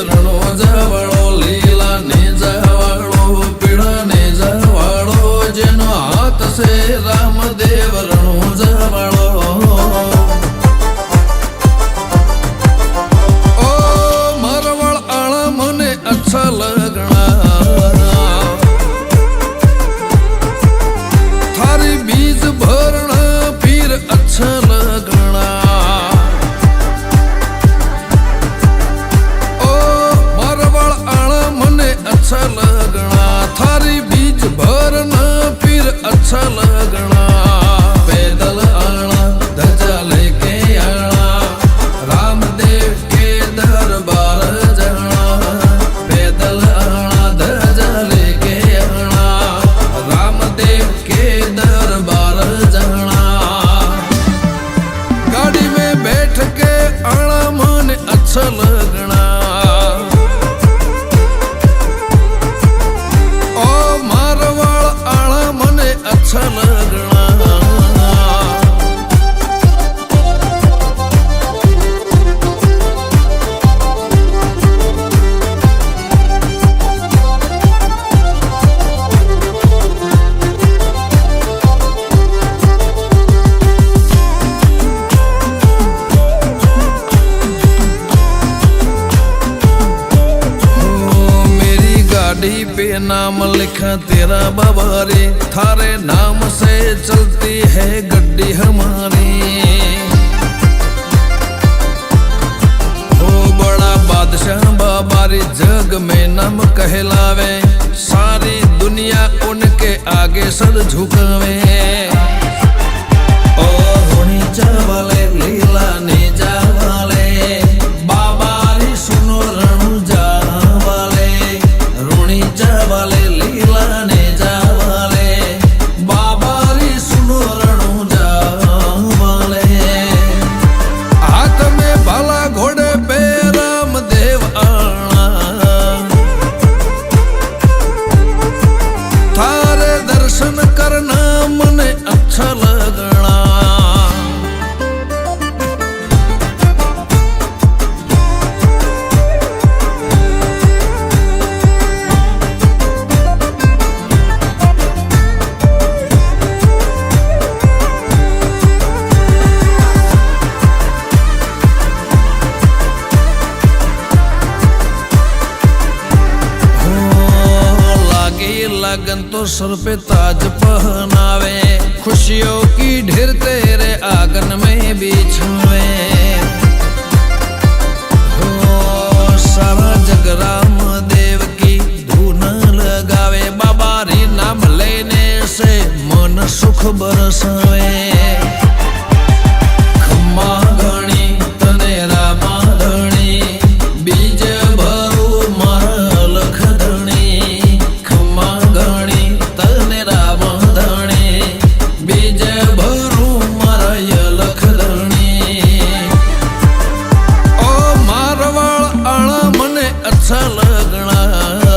ચંદ્રનો જવાળો લીલા ને જવાળો પીળા ને જવાળો જેનો હાથ છે રામદેવ गाड़ी पे नाम लिखा, तेरा बाबा रे थारे नाम से चलती है गड्डी हमारी। ओ बड़ा बादशाह बाबा रे जग में नाम कहलावे। सारी दुनिया उनके आगे सर झुकावे। तो सर पे ताज पहनावे। खुशियों की ढेर तेरे आगन में भी छुए सारा जग राम देव की धुन लगावे। बाबा री नाम लेने से मन सुख बरसावे। લગણા